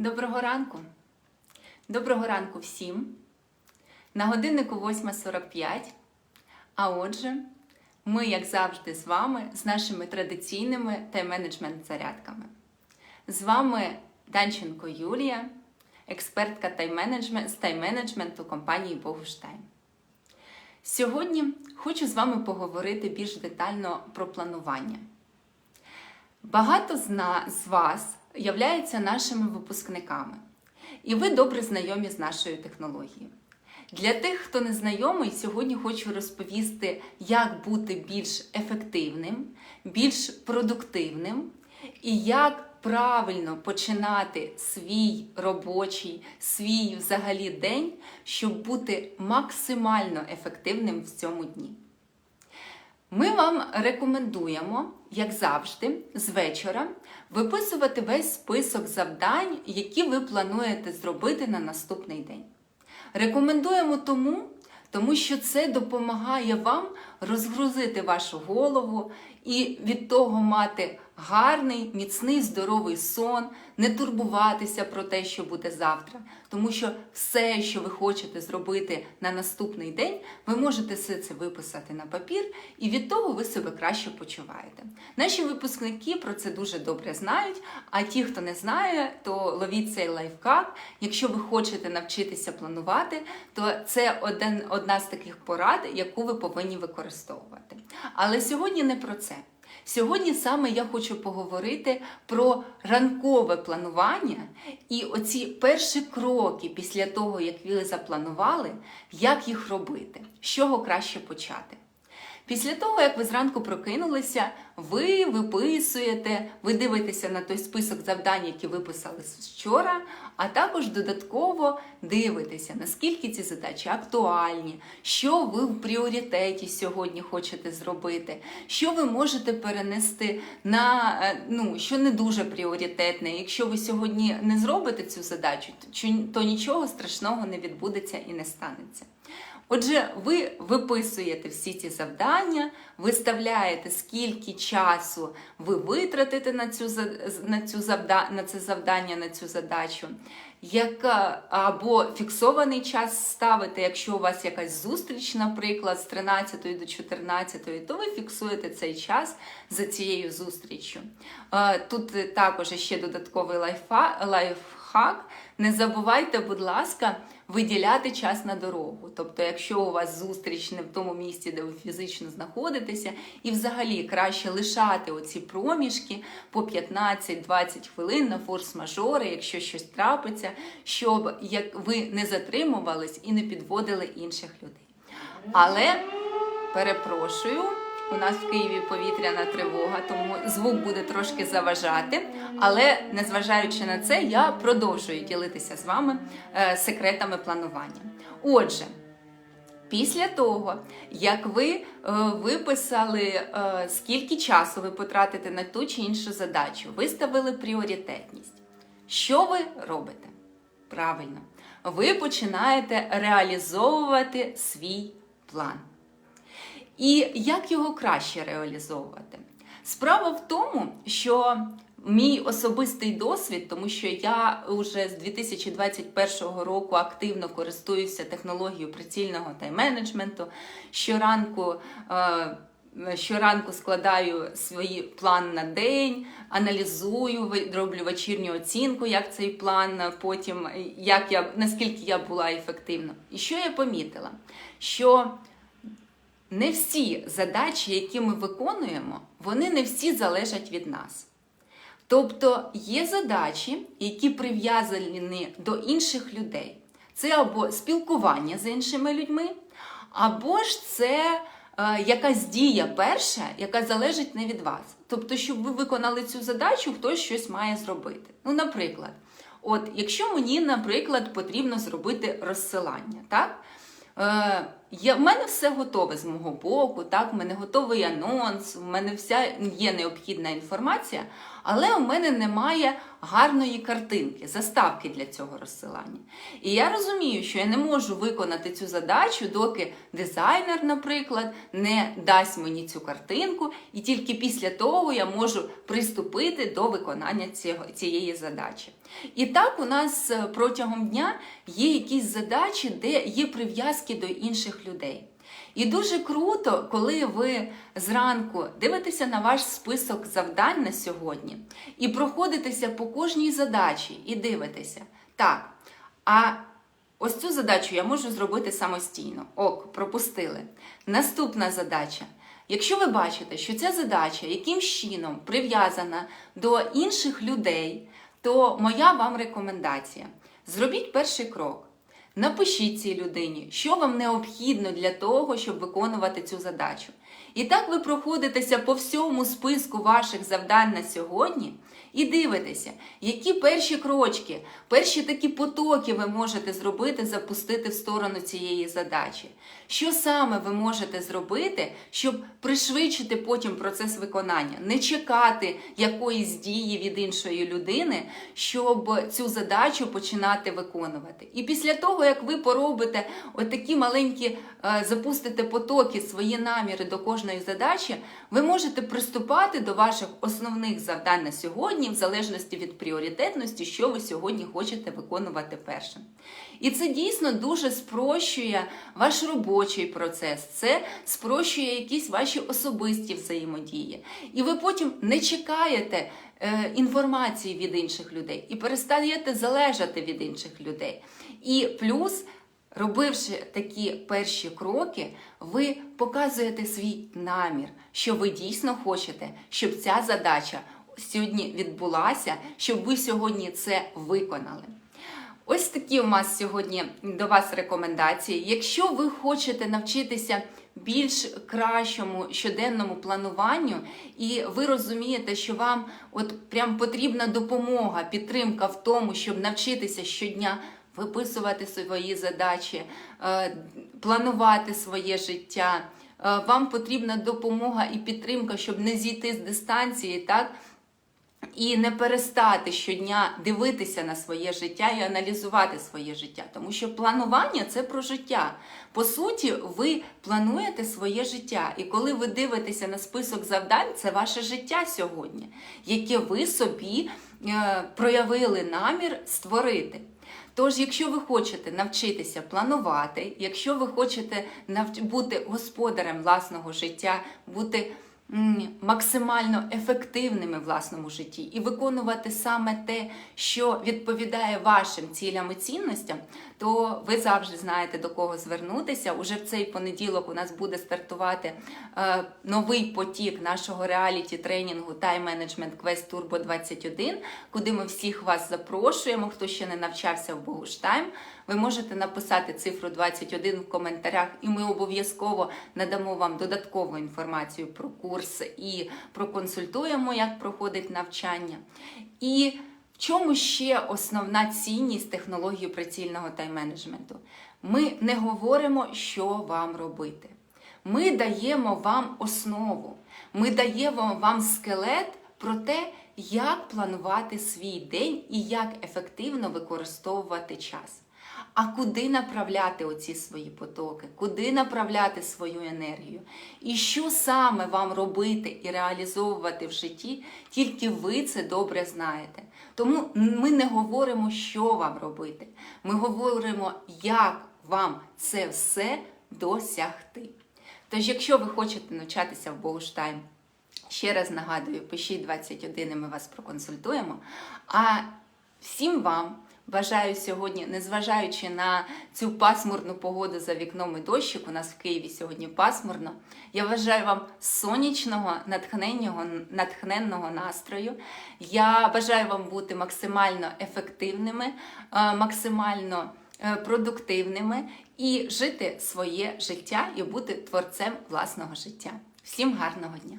Доброго ранку. Доброго ранку всім. На годиннику 8.45. А отже, ми, як завжди, з вами з нашими традиційними тайм-менеджмент зарядками. З вами Данченко Юлія, експертка тайм-менеджмент- з тайм-менеджменту компанії Богуштайм. Сьогодні хочу з вами поговорити більш детально про планування. Багато з вас являються нашими випускниками, і ви добре знайомі з нашою технологією. Для тих, хто не знайомий, сьогодні хочу розповісти, як бути більш ефективним, більш продуктивним і як правильно починати свій робочий, свій взагалі день, щоб бути максимально ефективним в цьому дні. Ми вам рекомендуємо, як завжди, з вечора виписувати весь список завдань, які ви плануєте зробити на наступний день. Рекомендуємо тому, тому що це допомагає вам розгрузити вашу голову і від того мати гарний, міцний, здоровий сон, не турбуватися про те, що буде завтра. Тому що все, що ви хочете зробити на наступний день, ви можете все це виписати на папір, і від того ви себе краще почуваєте. Наші випускники про це дуже добре знають. А ті, хто не знає, то ловіть цей лайфхак. Якщо ви хочете навчитися планувати, то це один, одна з таких порад, яку ви повинні використовувати. Але сьогодні не про це. Сьогодні саме я хочу поговорити про ранкове планування і оці перші кроки після того, як ви запланували, як їх робити, з чого краще почати. Після того, як ви зранку прокинулися, ви виписуєте, ви дивитеся на той список завдань, які виписали вчора, а також додатково дивитеся, наскільки ці задачі актуальні, що ви в пріоритеті сьогодні хочете зробити, що ви можете перенести на е, ну, що не дуже пріоритетне. Якщо ви сьогодні не зробите цю задачу, то- то нічого страшного не відбудеться і не станеться. Отже, ви виписуєте всі ці завдання, виставляєте, скільки часу ви витратите на, цю, на, цю завда, на це завдання, на цю задачу, яка, або фіксований час ставите, якщо у вас якась зустріч, наприклад, з 13 до 14, то ви фіксуєте цей час за цією зустріччю. Е, Тут також ще додатковий лайфхак. Не забувайте, будь ласка, виділяти час на дорогу. Тобто, якщо у вас зустріч не в тому місці, де ви фізично знаходитеся, і взагалі краще лишати оці проміжки по 15-20 хвилин на форс-мажори, якщо щось трапиться, щоб як ви не затримувались і не підводили інших людей. Але перепрошую. У нас в Києві повітряна тривога, тому звук буде трошки заважати. Але незважаючи на це, я продовжую ділитися з вами е, секретами планування. Отже, після того, як ви е, виписали, е, скільки часу ви потратите на ту чи іншу задачу, виставили пріоритетність. Що ви робите? Правильно, ви починаєте реалізовувати свій план. І як його краще реалізовувати? Справа в тому, що мій особистий досвід, тому що я вже з 2021 року активно користуюся технологією прицільного тайм-менеджменту. Щоранку, е, щоранку складаю свій план на день, аналізую, роблю вечірню оцінку, як цей план е, потім, е, як я, наскільки я була ефективна. І що я помітила? Що не всі задачі, які ми виконуємо, вони не всі залежать від нас. Тобто є задачі, які прив'язані до інших людей. Це або спілкування з іншими людьми, або ж це е, якась дія перша, яка залежить не від вас. Тобто, щоб ви виконали цю задачу, хтось щось має зробити. Ну, наприклад, от якщо мені, наприклад, потрібно зробити розсилання, так? Е, я, в мене все готове з мого боку, так, в мене готовий анонс, в мене вся є необхідна інформація, але у мене немає гарної картинки, заставки для цього розсилання. І я розумію, що я не можу виконати цю задачу, доки дизайнер, наприклад, не дасть мені цю картинку, і тільки після того я можу приступити до виконання цієї задачі. І так у нас е, протягом дня є якісь задачі, де є прив'язки до інших людей. І дуже круто, коли ви зранку дивитеся на ваш список завдань на сьогодні і проходитеся по кожній задачі і дивитеся. Так, а ось цю задачу я можу зробити самостійно. Ок, пропустили. Наступна задача. Якщо ви бачите, що ця задача якимсь чином прив'язана до інших людей, то моя вам рекомендація: зробіть перший крок. Напишіть цій людині, що вам необхідно для того, щоб виконувати цю задачу. І так ви проходитеся по всьому списку ваших завдань на сьогодні і дивитеся, які перші крочки, перші такі потоки ви можете зробити, запустити в сторону цієї задачі. Що саме ви можете зробити, щоб пришвидшити потім процес виконання, не чекати якоїсь дії від іншої людини, щоб цю задачу починати виконувати. І після того, як ви поробите отакі маленькі, е, запустите потоки, свої наміри до кожної задачі, ви можете приступати до ваших основних завдань на сьогодні, в залежності від пріоритетності, що ви сьогодні хочете виконувати першим. І це дійсно дуже спрощує ваш робочий процес, це спрощує якісь ваші особисті взаємодії. І ви потім не чекаєте е, інформації від інших людей і перестаєте залежати від інших людей. І плюс. Робивши такі перші кроки, ви показуєте свій намір, що ви дійсно хочете, щоб ця задача сьогодні відбулася, щоб ви сьогодні це виконали. Ось такі у нас сьогодні до вас рекомендації. Якщо ви хочете навчитися більш кращому щоденному плануванню, і ви розумієте, що вам от прям потрібна допомога, підтримка в тому, щоб навчитися щодня виписувати свої задачі, е, планувати своє життя. Е, Вам потрібна допомога і підтримка, щоб не зійти з дистанції, так? І не перестати щодня дивитися на своє життя і аналізувати своє життя. Тому що планування це про життя. По суті, ви плануєте своє життя. І коли ви дивитеся на список завдань, це ваше життя сьогодні, яке ви собі е, проявили намір створити. Тож, якщо ви хочете навчитися планувати, якщо ви хочете бути господарем власного життя, бути максимально ефективними в власному житті і виконувати саме те, що відповідає вашим цілям і цінностям, то ви завжди знаєте до кого звернутися. Уже в цей понеділок у нас буде стартувати е, новий потік нашого реаліті тренінгу Time Management Quest Turbo 21, куди ми всіх вас запрошуємо. Хто ще не навчався в Богуштайм, ви можете написати цифру 21 в коментарях, і ми обов'язково надамо вам додаткову інформацію про курс і проконсультуємо, як проходить навчання. І в чому ще основна цінність технології прицільного тайм-менеджменту? Ми не говоримо, що вам робити. Ми даємо вам основу, ми даємо вам скелет про те, як планувати свій день і як ефективно використовувати час. А куди направляти оці свої потоки, куди направляти свою енергію? І що саме вам робити і реалізовувати в житті, тільки ви це добре знаєте. Тому ми не говоримо, що вам робити. Ми говоримо, як вам це все досягти. Тож, якщо ви хочете навчатися в Богуштайм, ще раз нагадую, пишіть 21 і ми вас проконсультуємо. А всім вам. Бажаю сьогодні, незважаючи на цю пасмурну погоду за вікном і дощик, у нас в Києві сьогодні пасмурно. Я бажаю вам сонячного, натхненного, натхненного настрою. Я бажаю вам бути максимально ефективними, е, максимально е, продуктивними і жити своє життя і бути творцем власного життя. Всім гарного дня!